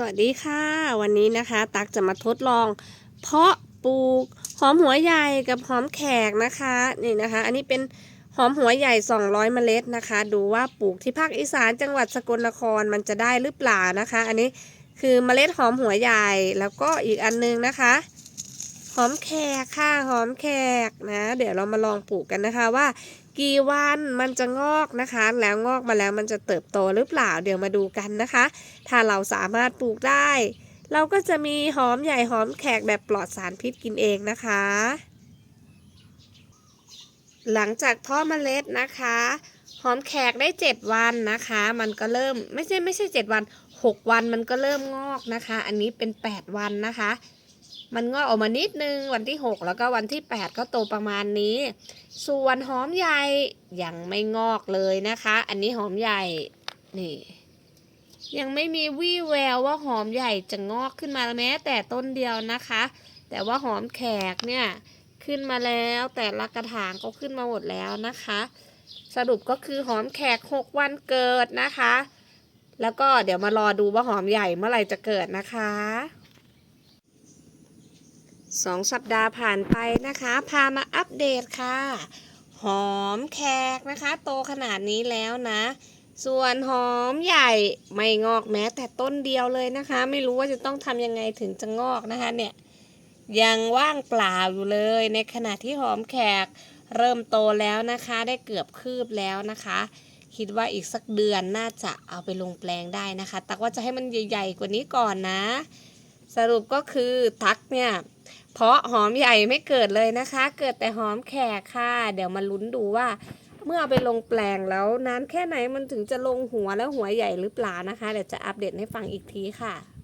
สวัสดีค่ะ วันนี้นะคะ ตักจะมาทดลอง เพาะปลูกหอมหัวใหญ่กับหอมแขกนะคะนี่นะคะ อันนี้เป็นหอมหัวใหญ่ 200 เมล็ดนะคะ ดูว่าปลูกที่ภาคอีสานจังหวัดสกลนครมันจะได้หรือเปล่านะคะ อันนี้คือเมล็ดหอมหัวใหญ่แล้วก็อีกอันนึงนะคะ หอมแขกค่ะหอมแขกนะ เดี๋ยวเรามาลองปลูกกันนะคะว่า กี่วันมันจะงอกนะคะ แล้วงอกมาแล้วมันจะเติบโตหรือเปล่าเดี๋ยวมาดูกันนะคะ ถ้าเราสามารถปลูกได้ เราก็จะมีหอมใหญ่หอมแขกแบบปลอดสารพิษกินเองนะคะ หลังจากพาะเมล็ดนะคะ หอมแขกได้ 7 วันนะคะ มันก็เริ่มไม่ใช่ไม่ใช่ 7 วัน 6 วันมันก็เริ่มงอกนะคะ อันนี้เป็น 8 วันนะคะ มันงอกออกมานิดนึงวันที่ 6 แล้วก็วันที่ 8 ก็โตประมาณนี้ ส่วนหอมใหญ่ยังไม่งอกเลยนะคะ อันนี้หอมใหญ่นี่ยังไม่มีวี่แววว่าหอมใหญ่จะงอกขึ้นมาแม้ แต่ต้นเดียวนะคะ แต่ว่าหอมแขกเนี่ยขึ้นมาแล้วแต่ละกระถางก็ขึ้นมาหมดแล้วนะคะ สรุปก็คือหอมแขก 6 วันเกิดนะคะ แล้วก็เดี๋ยวมารอดูว่าหอมใหญ่เมื่อไหร่จะเกิดนะคะ สองสัปดาห์ผ่านไปนะคะ พามาอัปเดตค่ะ หอมแขกนะคะ โตขนาดนี้แล้วนะ ส่วนหอมใหญ่ไม่งอกแม้แต่ต้นเดียวเลยนะคะ ไม่รู้ว่าจะต้องทำยังไงถึงจะงอกนะคะเนี่ย ยังว่างเปล่าอยู่เลย ในขณะที่หอมแขกเริ่มโตแล้วนะคะ ได้เกือบคืบแล้วนะคะ คิดว่าอีกสักเดือนน่าจะเอาไปลงแปลงได้นะคะ ตักว่าจะให้มันใหญ่ ๆ กว่านี้ก่อนนะ สรุปก็คือตักเนี่ย เพราะหอมใหญ่ไม่เกิดเลยนะคะ เกิดแต่หอมแขกค่ะ เดี๋ยวมาลุ้นดูว่า เมื่อเอาไปลงแปลงแล้วนานแค่ไหนมันถึงจะลงหัวแล้วหัวใหญ่หรือเปล่านะคะ เดี๋ยวจะอัปเดตให้ฟังอีกทีค่ะ